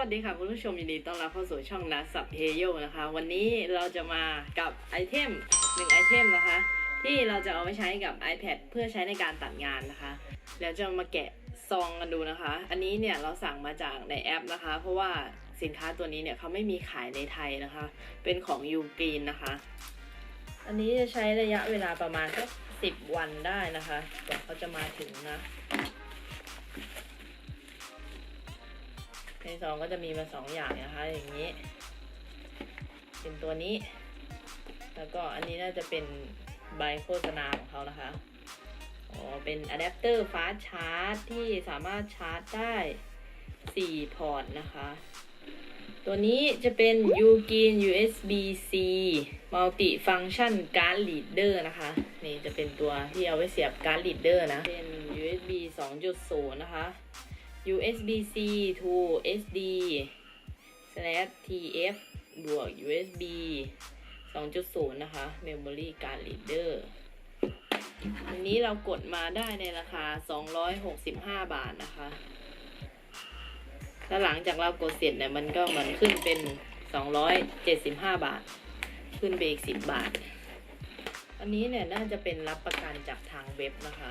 วัสดีค่ะคุณผู้ชมยินดีต้อนรับเข้าสู่ช่องนัสับเฮโยนะคะ วันนี้เราจะมากับไอเทมหนึ่งไอเทมนะคะ ที่เราจะเอาไปใช้กับ iPad เพื่อใช้ในการตัดงานนะคะแล้วจะมาแกะซองกันดูนะคะ อันนี้เนี่ยเราสั่งมาจากในแอปนะคะ เพราะว่าสินค้าตัวนี้เนี่ยเขาไม่มีขายในไทยนะคะ เป็นของยูกรีนนะคะ อันนี้จะใช้ระยะเวลาประมาณสักสิบวันได้นะคะกว่าเขาจะมาถึงนะ ในซองก็จะมีมาสองอย่างนะคะ อย่างนี้ เป็นตัวนี้ แล้วก็อันนี้น่าจะเป็นใบโฆษณาของเขานะคะอ๋อเป็นอะแดปเตอร์ฟ้าชาร์จที่สามารถชาร์จได้ 4 พอร์ตนะคะ ตัวนี้จะเป็น u g i n USB-C Multi Function Card Reader นะคะ นี่จะเป็นตัวที่เอาไว้เสียบการ์ด reader นะ เป็น USB 2.0 นะคะ USB-C to SD slash TF บวก USB 2.0 นะคะ Memory Card Reader อันนี้เรากดมาได้ในราคา 265 บาทนะคะ แล้วหลังจากเรากดเสร็จเนี่ยมันก็เหมือนขึ้นเป็น 275 บาท ขึ้นไปอีก 10 บาท อันนี้เนี่ยน่าจะเป็นรับประกันจากทางเว็บนะคะ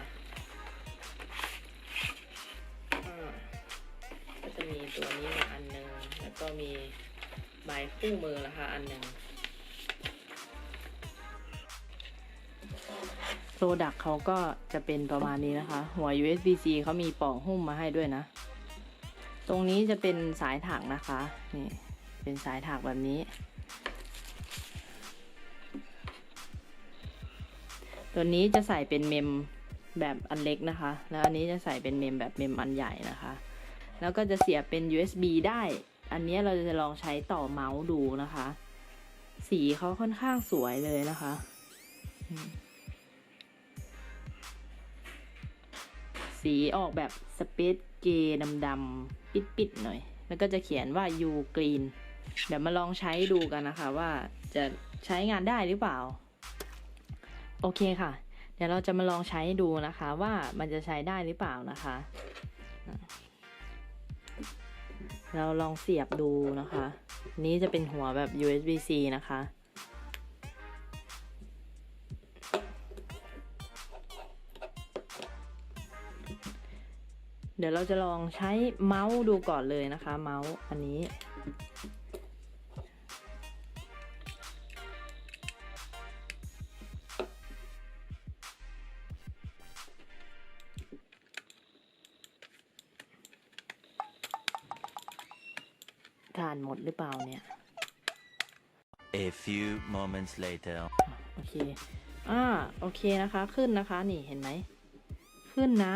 จะมีตัวนี้มาอันหนึ่งแล้วก็มีใบคู่มือนะคะอันหนึ่งโปรดักเขาก็จะเป็นประมาณนี้นะคะ หัว USB-C เขามีปลองหุ้มมาให้ด้วยนะ ตรงนี้จะเป็นสายถักนะคะ นี่เป็นสายถักแบบนี้ ตัวนี้จะใส่เป็นเมมแบบอันเล็กนะคะ แล้วอันนี้จะใส่เป็นเมมแบบเมมอันใหญ่นะคะ แล้วก็จะเสียบเป็น USB ได้ อันนี้เราจะลองใช้ต่อเมาส์ดูนะคะ สีเขาค่อนข้างสวยเลยนะคะ สีออกแบบสเปซเกย์ดำๆปิดๆหน่อย แล้วก็จะเขียนว่า U Green เดี๋ยวมาลองใช้ดูกันนะคะว่าจะใช้งานได้หรือเปล่า โอเคค่ะ เดี๋ยวเราจะมาลองใช้ดูนะคะว่ามันจะใช้ได้หรือเปล่านะคะ เราลองเสียบดูนะคะ นี้จะเป็นหัวแบบ USB-C นะคะ เดี๋ยวเราจะลองใช้เมาส์ดูก่อนเลยนะคะ เมาส์อันนี้านหมดหรือเปล่าเนี่ย A few moments later. โอเค อ่า โอเคนะคะ ขึ้นนะคะ นี่เห็นไหม ขึ้นนะ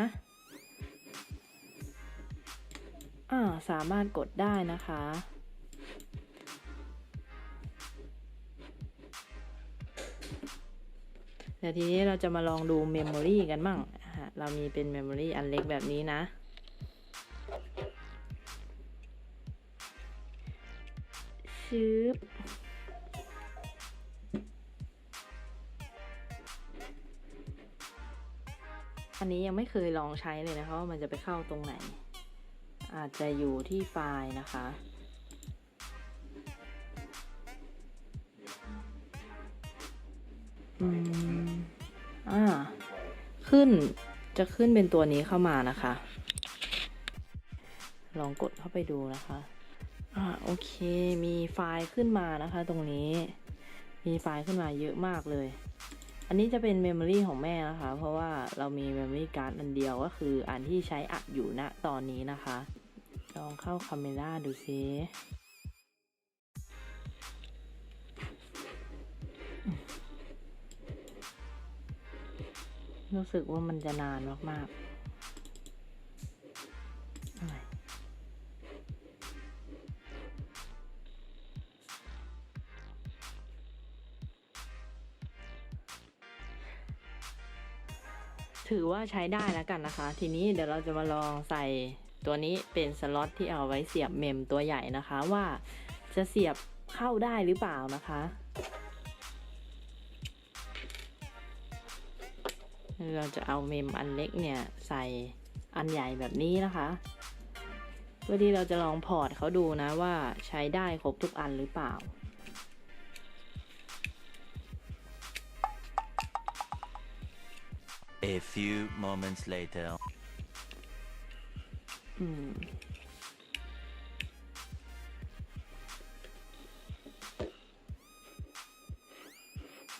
อ่า สามารถกดได้นะคะ เดี๋ยวทีนี้เราจะมาลองดูเมมโมรีกันมั่งอะเรามีเป็นเมมโมรีอันเล็กแบบนี้นะ ชืบอันนี้ยังไม่เคยลองใช้เลยนะคะว่ามันจะไปเข้าตรงไหน อาจจะอยู่ที่ไฟล์นะคะ อืม อ่า ขึ้น จะขึ้นเป็นตัวนี้เข้ามานะคะ ลองกดเข้าไปดูนะคะ อ่าโอเคมีไฟล์ขึ้นมานะคะตรงนี้ มีไฟล์ขึ้นมาเยอะมากเลย อันนี้จะเป็นเมมโมรีของแม่นะคะ เพราะว่าเรามีเมมโมรีการ์ดอันเดียวก็คืออันที่ใช้อัดอยู่ณตอนนี้นะคะ ลองเข้าคาเมล่าดูซิรู้สึกว่ามันจะนานมากๆ ถือว่าใช้ได้แล้วกันนะคะ ทีนี้เดี๋ยวเราจะมาลองใส่ตัวนี้เป็นสล็อตที่เอาไว้เสียบเมมตัวใหญ่นะคะว่าจะเสียบเข้าได้หรือเปล่านะคะ เราจะเอาเมมอันเล็กเนี่ยใส่อันใหญ่แบบนี้นะคะเพื่อที่เราจะลองพอร์ตเขาดูนะว่าใช้ได้ครบทุกอันหรือเปล่า A few moments later. อืม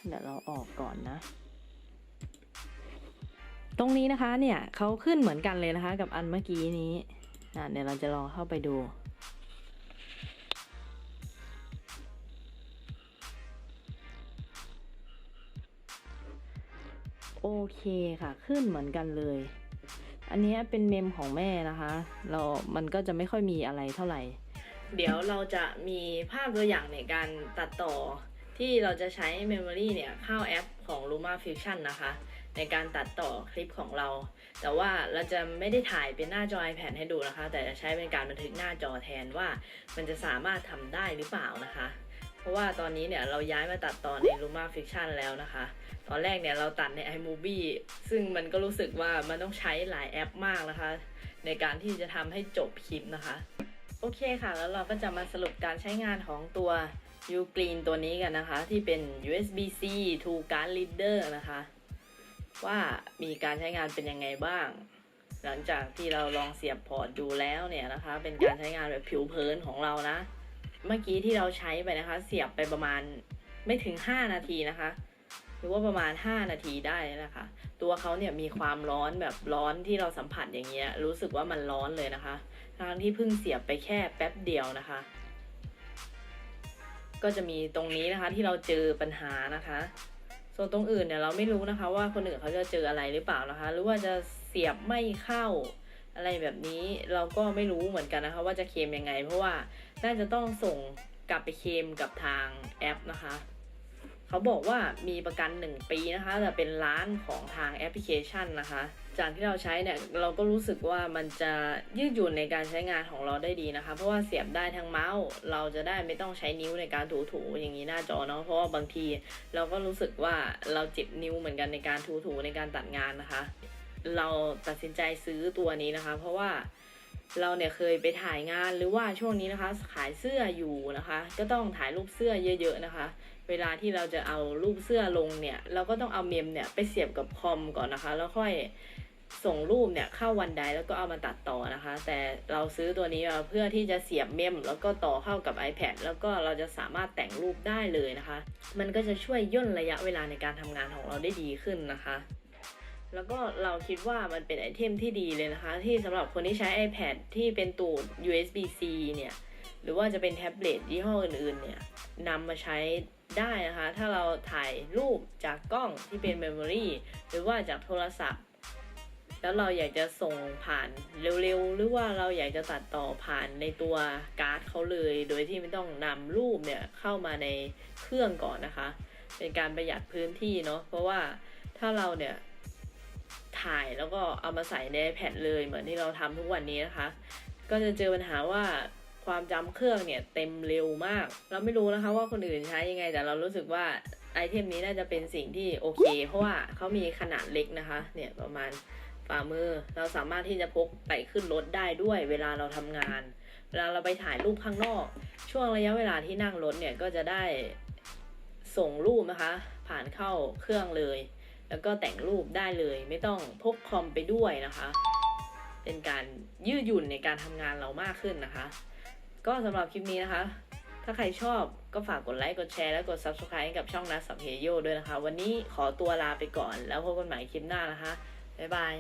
เดี๋ยวเราออกก่อนนะ ตรงนี้นะคะเนี่ยเขาขึ้นเหมือนกันเลยนะคะ กับอันเมื่อกี้นี้อะเดี๋ยวเราจะลองเข้าไปดู เคค่ะ ขึ้นเหมือนกันเลย อันนี้เป็นเมมของแม่นะคะ เรา มันก็จะไม่ค่อยมีอะไรเท่าไหร่ เดี๋ยวเราจะมีภาพตัวอย่างในการตัดต่อที่เราจะใช้ Memory เนี่ยเข้าแอปของ Luma Fusion นะคะ ในการตัดต่อคลิปของเรา แต่ว่าเราจะไม่ได้ถ่ายเป็นหน้าจอ iPad ให้ดูนะคะ แต่จะใช้เป็นการบันทึกหน้าจอแทนว่า มันจะสามารถทำได้หรือเปล่านะคะ เพราะว่าตอนนี้เนี่ยเราย้ายมาตัดต่อใน Luma Fiction แล้วนะคะ ตอนแรกเนี่ยเราตัดใน iMovie ซึ่งมันก็รู้สึกว่ามันต้องใช้หลายแอปมากนะคะ ในการที่จะทำให้จบคลิปนะคะ โอเคค่ะ แล้วเราก็จะมาสรุปการใช้งานของตัว Ugreen ตัวนี้กันนะคะ ที่เป็น USB-C to card reader นะคะ ว่ามีการใช้งานเป็นยังไงบ้าง หลังจากที่เราลองเสียบพอร์ตดูแล้วเนี่ยนะคะ เป็นการใช้งานแบบผิวเผินของเรานะ เมื่อกี้ที่เราใช้ไปนะคะ เสียบไปประมาณไม่ถึง 5 นาทีนะคะ หรือว่าประมาณ 5 นาทีได้นะคะ ตัวเขาเนี่ยมีความร้อนแบบร้อนที่เราสัมผัสอย่างเงี้ยรู้สึกว่ามันร้อนเลยนะคะทั้งที่เพิ่งเสียบไปแค่แป๊บเดียวนะคะ ก็จะมีตรงนี้นะคะที่เราเจอปัญหานะคะ ส่วนตรงอื่นเนี่ยเราไม่รู้นะคะ ว่าคนอื่นเขาจะเจออะไรหรือเปล่านะคะ หรือว่าจะเสียบไม่เข้าอะไรแบบนี้เราก็ไม่รู้เหมือนกันนะคะ ว่าจะเคลมยังไง เพราะว่า น่าจะต้องส่งกลับไปเคมกับทางแอปนะคะ เขาบอกว่ามีประกัน 1 ปีนะคะ แต่เป็นร้านของทางแอปพลิเคชันนะคะ จากที่เราใช้เนี่ยเราก็รู้สึกว่ามันจะยืดหยุ่นในการใช้งานของเราได้ดีนะคะ เพราะว่าเสียบได้ทั้งเมาส์ เราจะได้ไม่ต้องใช้นิ้วในการถูๆอย่างนี้หน้าจอเนาะ เพราะว่าบางทีเราก็รู้สึกว่าเราเจ็บนิ้วเหมือนกันในการถูๆในการตัดงานนะคะ เราตัดสินใจซื้อตัวนี้นะคะ เพราะว่า เราเนี่ยเคยไปถ่ายงานหรือว่าช่วงนี้นะคะ ขายเสื้ออยู่นะคะ ก็ต้องถ่ายรูปเสื้อเยอะ ๆนะคะ เวลาที่เราจะเอารูปเสื้อลงเนี่ย เราก็ต้องเอาเมมเนี่ยไปเสียบกับคอมก่อนนะคะ แล้วค่อยส่งรูปเนี่ยเข้าวันใดแล้วก็เอามาตัดต่อนะคะ แต่เราซื้อตัวนี้มาเพื่อที่จะเสียบเมมแล้วก็ต่อเข้ากับ iPad แล้วก็เราจะสามารถแต่งรูปได้เลยนะคะ มันก็จะช่วยย่นระยะเวลาในการทำงานของเราได้ดีขึ้นนะคะ แล้วก็เราคิดว่ามันเป็นไอเทมที่ดีเลยนะคะ ที่สำหรับคนที่ใช้ iPad ที่เป็นตูด USB-C เนี่ย หรือว่าจะเป็นแท็บเล็ตยี่ห้ออื่นๆ เนี่ยนำมาใช้ได้นะคะ ถ้าเราถ่ายรูปจากกล้องที่เป็นเมมโมรีหรือว่าจากโทรศัพท์ แล้วเราอยากจะส่งผ่านเร็วๆ หรือว่าเราอยากจะตัดต่อผ่านในตัวการ์ดเขาเลย โดยที่ไม่ต้องนำรูปเนี่ยเข้ามาในเครื่องก่อนนะคะ เป็นการประหยัดพื้นที่เนาะเพราะว่าถ้าเราเนี่ย ถ่ายแล้วก็เอามาใส่ในแผ่นเลยเหมือนที่เราทำทุกวันนี้นะคะ ก็จะเจอปัญหาว่าความจำเครื่องเนี่ยเต็มเร็วมาก เราไม่รู้นะคะว่าคนอื่นใช้ยังไง แต่เรารู้สึกว่าไอเทมนี้น่าจะเป็นสิ่งที่โอเค เพราะว่าเขามีขนาดเล็กนะคะ เนี่ยประมาณฝ่ามือเราสามารถที่จะพกไปขึ้นรถได้ด้วยเวลาเราทำงาน เวลาเราไปถ่ายรูปข้างนอก ช่วงระยะเวลาที่นั่งรถเนี่ยก็จะได้ส่งรูปนะคะ ผ่านเข้าเครื่องเลย แล้วก็แต่งรูปได้เลยไม่ต้องพกคอมไปด้วยนะคะ เป็นการยืดหยุ่นในการทำงานเรามากขึ้นนะคะ ก็สำหรับคลิปนี้นะคะ ถ้าใครชอบก็ฝากกดไลค์กดแชร์และกด Subscribe ให้กับช่องนัสสัมเฮโยด้วยนะคะ วันนี้ขอตัวลาไปก่อนแล้วพบกันใหม่คลิปหน้านะคะบ๊ายบาย